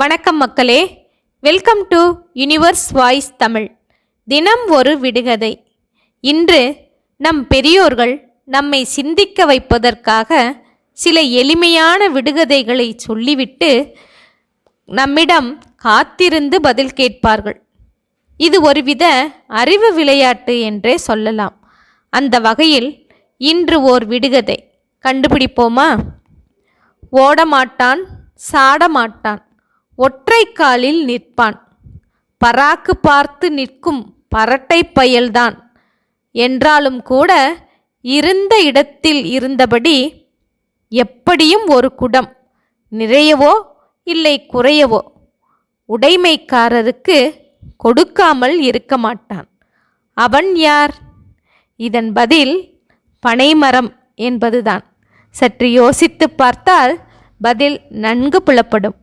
வணக்கம் மக்களே. Welcome to universe voice Tamil தினம் ஒரு விடுகதை. இன்று நம் பெரியோர்கள் நம்மை சிந்திக்க வைப்பதற்காக சில எளிமையான விடுகதைகளை சொல்லிவிட்டு நம்மிடம் காத்திருந்து பதில் கேட்பார்கள். இது ஒருவித அறிவு விளையாட்டு என்றே சொல்லலாம். அந்த வகையில் இன்று ஓர் விடுகதை. கண்டுபிடிப்போமா? ஓடமாட்டான் சாடமாட்டான். ஒற்றை காலில் நிற்பான். பராக்கு பார்த்து நிற்கும் பரட்டை பயல்தான். என்றாலும் கூட இருந்த இடத்தில் இருந்தபடி எப்படியும் ஒரு குடம். நிறையவோ இல்லை குறையவோ உடைமைக்காரருக்கு கொடுக்காமல் இருக்க மாட்டான். அவன் யார்? இதன் பதில் பனைமரம் என்பதுதான். சற்று யோசித்து பார்த்தால் பதில் நன்கு புலப்படும்.